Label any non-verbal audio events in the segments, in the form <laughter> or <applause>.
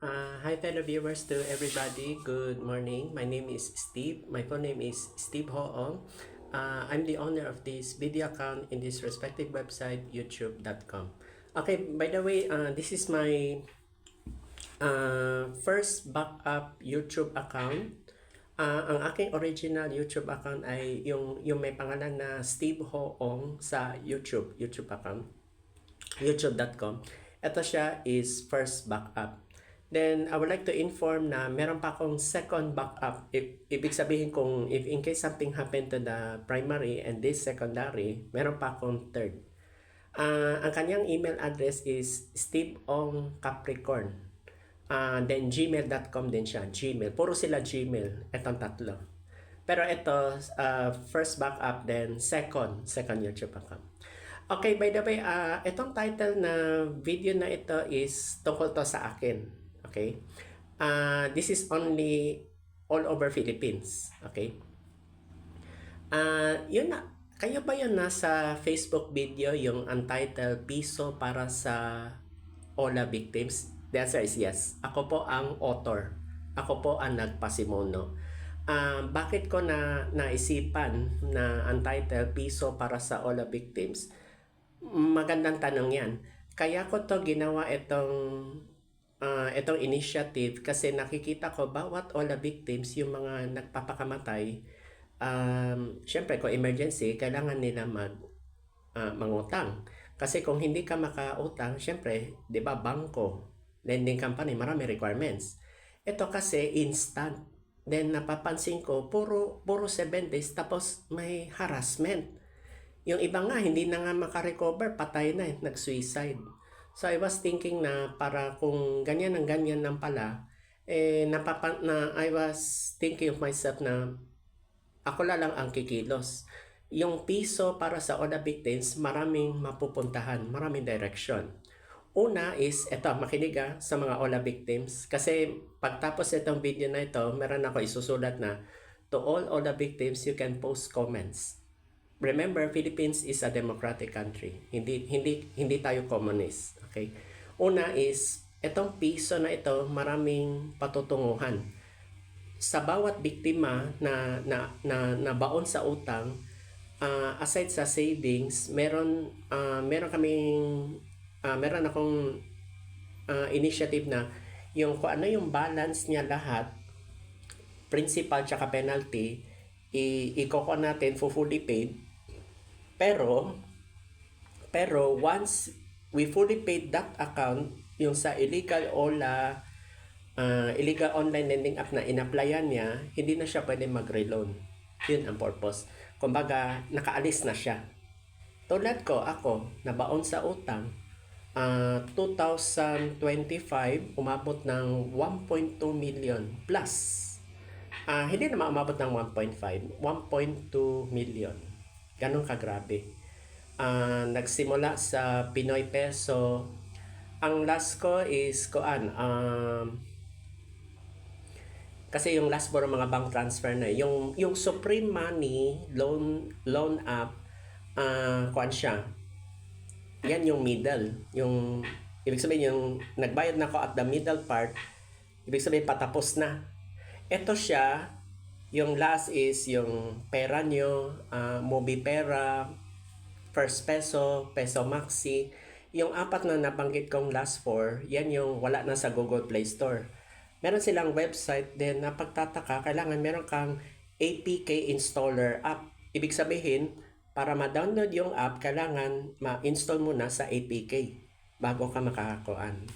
Uh, hi fellow viewers to everybody. Good morning. My name is Steve. My full name is Steve Hoong. Uh, I'm the owner of this video account in this respective website, youtube.com. Okay, by the way, uh, this is my uh, first backup YouTube account. Uh, ang aking original YouTube account ay yung, yung may pangalan na Steve Hoong sa YouTube, YouTube account, youtube.com. Ito siya is first backup. Then, I would like to inform na meron pa akong second backup. I- ibig sabihin kung if in case something happened to the primary and this secondary, meron pa akong third. Ah, ang kanyang email address is steveongcapricorn. Ah, then gmail.com din siya. Gmail. Puro sila Gmail. Etong tatlo. Pero ito, ah, first backup, then second, second YouTube account. Okay, by the way, ah itong title na video na ito is tungkol to sa akin. Okay? Ah this is only all over Philippines. Okay? Ah yun na. Kayo ba yun nasa Facebook video yung untitled Piso para sa Ola Victims? The answer is yes. Ako po ang author. Ako po ang nagpasimono. Ah, bakit ko na naisipan na untitled Piso para sa Ola Victims? Magandang tanong yan. Kaya ko to ginawa itong ah, itong initiative kasi nakikita ko bawat Ola victims, yung mga nagpapakamatay, um, syempre kung emergency, kailangan nila mag ah, mangutang. Kasi kung hindi ka makautang, syempre, 'di ba, bangko, lending company, marami requirements. Ito kasi instant. Then napapansin ko puro puro 7 days tapos may harassment. Yung iba nga, hindi na nga makarecover, patay na, eh, nag-suicide. So I was thinking na para kung ganyan ang ganyan lang pala, eh, napapa, na I was thinking of myself na ako la lang ang kikilos. Yung piso para sa ODA victims, maraming mapupuntahan, maraming direction. Una is, eto, makinig ah, sa mga OLA victims. Kasi pagtapos itong video na ito, meron ako isusulat na, to all OLA victims, you can post comments. Remember, Philippines is a democratic country. Hindi hindi hindi tayo communist, okay? Una is itong piso na ito, maraming patutunguhan. Sa bawat biktima na na na, na baon sa utang, ah, aside sa savings, meron ah, meron kaming ah, meron akong ah, initiative na yung kung ano yung balance niya lahat, principal tsaka penalty, i ikoko natin for fully paid pero, pero once we fully paid that account, yung sa illegal OLA, uh, illegal online lending app na inapplyan niya, hindi na siya pwede mag-reloan. Yun ang purpose. Kumbaga, nakaalis na siya. Tulad ko, ako, nabaon sa utang, uh, 2025, umabot ng 1.2 million plus. Ah, hindi na umabot ng 1.5, 1.2 million. Ganon kagrabe. Ah, nagsimula sa Pinoy Peso. Ang last ko is koan um, kasi yung last for mga bank transfer na yung yung Supreme Money loan loan app ah kuan siya. Yan yung middle, yung ibig sabihin yung nagbayad na ako at the middle part, ibig sabihin patapos na. Ito siya, yung last is yung pera nyo, uh, movie pera, first peso, peso maxi. Yung apat na nabanggit kong last four, yan yung wala na sa Google Play Store. Meron silang website din na pagtataka, kailangan meron kang APK installer app. Ibig sabihin, para ma-download yung app, kailangan ma-install mo na sa APK bago ka makakakuan.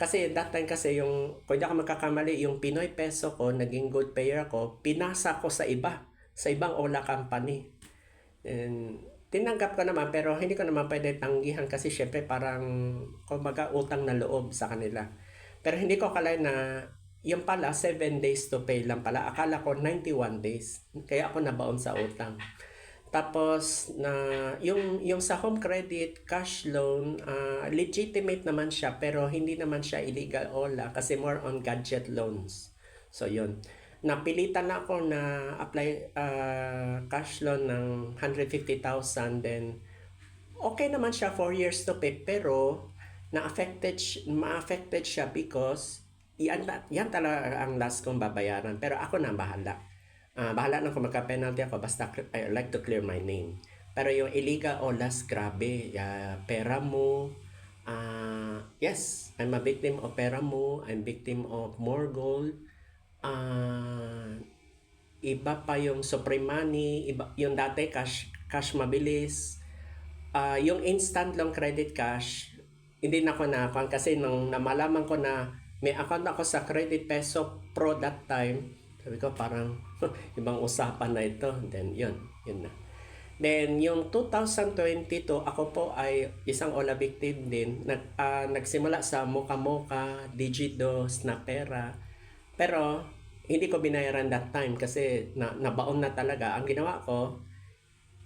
Kasi that time kasi yung, kung hindi ako magkakamali, yung Pinoy peso ko, naging good payer ako, pinasa ko sa iba, sa ibang Ola company. And, tinanggap ko naman, pero hindi ko naman pwede tanggihan kasi syempre parang, kumbaga, utang na loob sa kanila. Pero hindi ko akala na, yung pala, 7 days to pay lang pala. Akala ko 91 days. Kaya ako nabaon sa utang. Tapos na yung yung sa home credit cash loan uh, legitimate naman siya pero hindi naman siya illegal ola kasi more on gadget loans. So yun. Napilitan na ako na apply uh, cash loan ng 150,000 then okay naman siya 4 years to pay pero na affected ma-affected siya because yan, yan talaga ang last kong babayaran. Pero ako na bahala. Ah, bahala na kung magka-penalty ako, basta I like to clear my name. Pero yung illegal olas, grabe. Yeah, pera mo, ah, yes, I'm a victim of pera mo, I'm victim of more gold. Ah, iba pa yung Supreme Money, iba, yung dati cash, cash mabilis. Ah, yung instant long credit cash, hindi na ako na kasi nung namalaman ko na may account ako sa Credit Peso Pro that time, sabi ko parang <laughs> ibang usapan na ito. Then yun, yun na. Then yung 2022, ako po ay isang Ola victim din. Nag, ah, nagsimula sa Moka Moka, Digido, Snapera. Pero hindi ko binayaran that time kasi na, nabaon na talaga. Ang ginawa ko,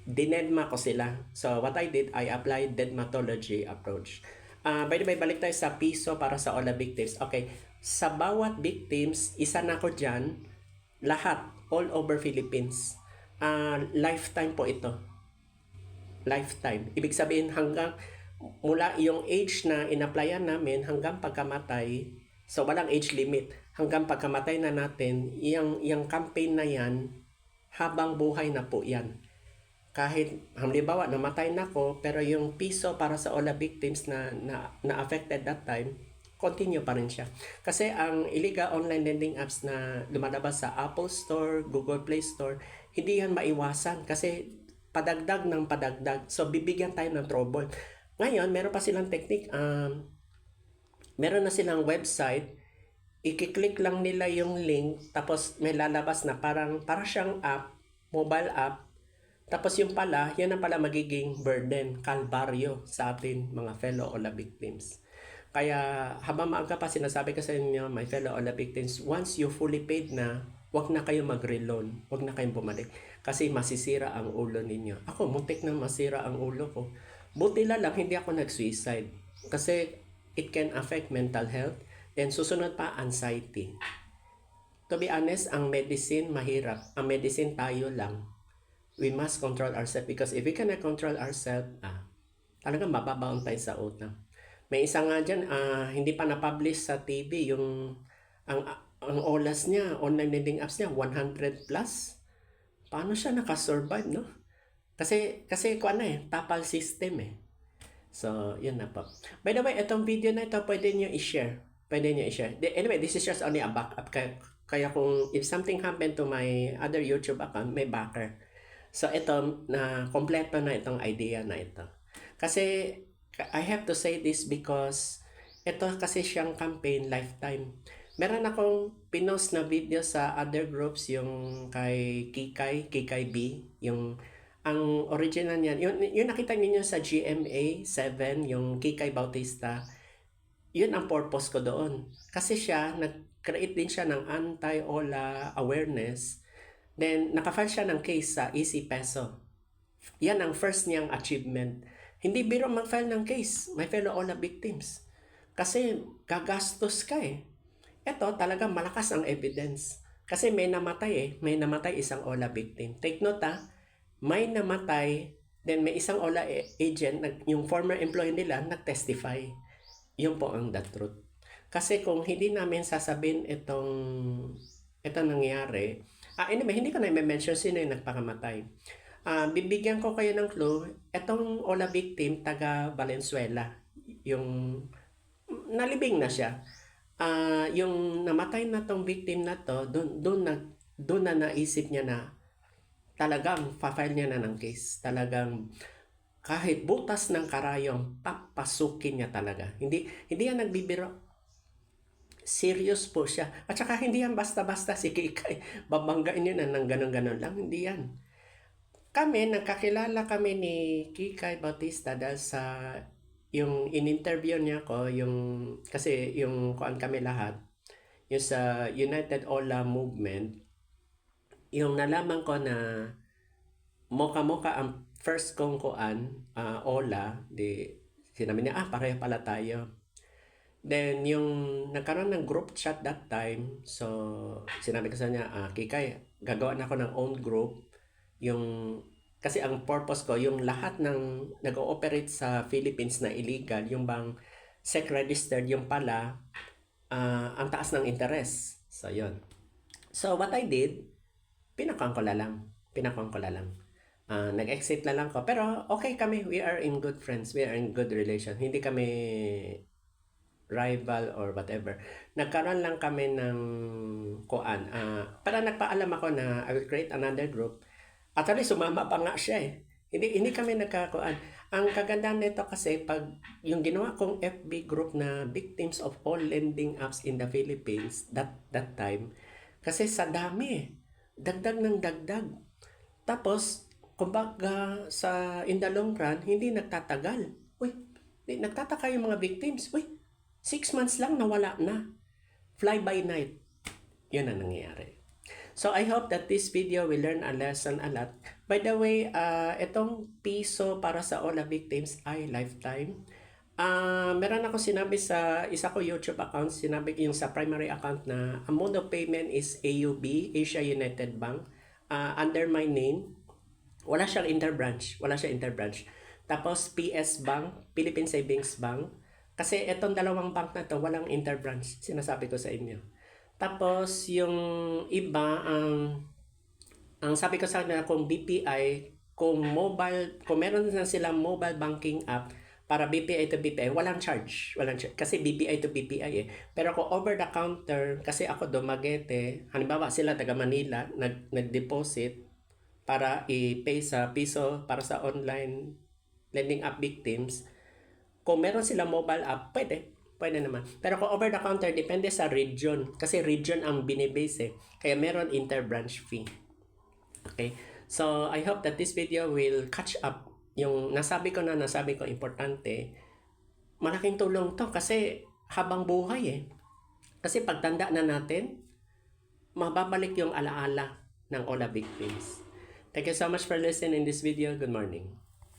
dinedma ko sila. So what I did, I applied deadmatology approach. Ah, by the way, balik tayo sa piso para sa the victims. Okay, sa bawat victims, isa na ko dyan, lahat, all over Philippines. Ah, lifetime po ito. Lifetime. Ibig sabihin hanggang mula yung age na inapplyan namin hanggang pagkamatay, so walang age limit, hanggang pagkamatay na natin, yung, yung campaign na yan, habang buhay na po yan kahit halimbawa namatay na ako pero yung piso para sa all the victims na, na na affected that time continue pa rin siya. Kasi ang illegal online lending apps na lumalabas sa Apple Store, Google Play Store hindi yan maiwasan kasi padagdag ng padagdag. So bibigyan tayo ng trouble. Ngayon meron pa silang technique um, meron na silang website. Ikiklik lang nila yung link tapos may lalabas na parang para siyang app mobile app. Tapos yung pala, yan ang pala magiging burden, kalbaryo sa atin mga fellow Ola victims. Kaya habang maaga pa sinasabi ko sa inyo, my fellow victims, once you fully paid na, wag na kayo mag-reloan, wag na kayong bumalik. Kasi masisira ang ulo ninyo. Ako, muntik na masira ang ulo ko. Buti na lang, hindi ako nag-suicide. Kasi it can affect mental health. Then susunod pa, anxiety. To be honest, ang medicine mahirap. Ang medicine tayo lang we must control ourselves because if we cannot control ourselves, ah, talagang mababaon tayo sa utang. May isa nga dyan, ah, hindi pa na-publish sa TV yung ang ang olas niya, online lending apps niya, 100 plus. Paano siya nakasurvive, no? Kasi, kasi kung ano eh, tapal system eh. So, yun na po. By the way, itong video na ito, pwede nyo i-share. Pwede nyo i-share. Anyway, this is just only a backup. Kaya, kaya kung if something happened to my other YouTube account, may backer. So ito na kompleto na itong idea na ito. Kasi I have to say this because ito kasi siyang campaign lifetime. Meron akong pinost na video sa other groups yung kay Kikay, Kikay B, yung ang original niyan, yun, yun nakita niyo sa GMA 7, yung Kikay Bautista, yun ang purpose ko doon. Kasi siya, nag-create din siya ng anti-OLA awareness Then, nakafile siya ng case sa Easy Peso. Yan ang first niyang achievement. Hindi biro mag-file ng case, my fellow OLA victims. Kasi gagastos ka eh. Ito talaga malakas ang evidence. Kasi may namatay eh. May namatay isang OLA victim. Take note ha, may namatay, then may isang OLA agent, yung former employee nila, nag-testify. Yun po ang the truth. Kasi kung hindi namin sasabihin itong ito nangyari, Ah, anyway, hindi ko na i-mention sino yung nagpakamatay. Ah, bibigyan ko kayo ng clue. Etong Ola victim, taga Valenzuela. Yung nalibing na siya. Ah, yung namatay na tong victim na to, doon doon na doon na naisip niya na talagang fa-file niya na ng case. Talagang kahit butas ng karayom, papasukin niya talaga. Hindi hindi yan nagbibiro serious po siya. At saka hindi yan basta-basta si Kikay. <laughs> Babanggain yun na ng ganun-ganun lang. Hindi yan. Kami, nagkakilala kami ni Kikay Bautista dahil sa yung in-interview niya ko, yung, kasi yung kuan kami lahat, yung sa United Ola Movement, yung nalaman ko na moka-moka ang first kong kuan, uh, Ola, di, sinabi niya, ah, pareho pala tayo. Then, yung nagkaroon ng group chat that time, so, sinabi ko sa niya, ah, Kikay, gagawa na ako ng own group. Yung, kasi ang purpose ko, yung lahat ng nag-ooperate sa Philippines na illegal, yung bang SEC registered, yung pala, ah, ang taas ng interest. So, yun. So, what I did, pinakang ko lang. Pinakang ko lang. Ah, nag-exit na lang ko. Pero, okay kami. We are in good friends. We are in good relation. Hindi kami rival or whatever. Nagkaroon lang kami ng kuan. Ah, para nagpaalam ako na I will create another group. Actually, sumama pa nga siya eh. Hindi, hindi kami nagkakuan. Ang kagandahan nito kasi pag yung ginawa kong FB group na victims of all lending apps in the Philippines that that time kasi sa dami eh. Dagdag ng dagdag. Tapos, kumbaga sa in the long run, hindi nagtatagal. Uy, nagtataka yung mga victims. Uy, six months lang nawala na. Fly by night. Yun ang nangyayari. So I hope that this video will learn a lesson a lot. By the way, uh, itong piso para sa all the victims ay lifetime. Ah, meron ako sinabi sa isa ko YouTube account, sinabi yung sa primary account na ang mode of payment is AUB, Asia United Bank, ah, under my name. Wala siyang interbranch, wala siyang interbranch. Tapos PS Bank, Philippine Savings Bank. Kasi itong dalawang bank na to walang interbranch, sinasabi ko sa inyo. Tapos yung iba ang ang sabi ko sa kanila kung BPI, kung mobile, kung meron na silang mobile banking app para BPI to BPI, walang charge. Walang charge. Kasi BPI to BPI eh. Pero kung over the counter, kasi ako Dumaguete, halimbawa sila taga Manila, nag, nag-deposit para i-pay sa piso para sa online lending app victims, kung meron silang mobile app, pwede. Pwede naman. Pero kung over the counter, depende sa region. Kasi region ang binibase eh. Kaya meron interbranch fee. Okay? So, I hope that this video will catch up yung nasabi ko na nasabi ko importante. Malaking tulong to kasi habang buhay eh. Kasi pagtanda na natin, mababalik yung alaala ng the victims. Thank you so much for listening in this video. Good morning.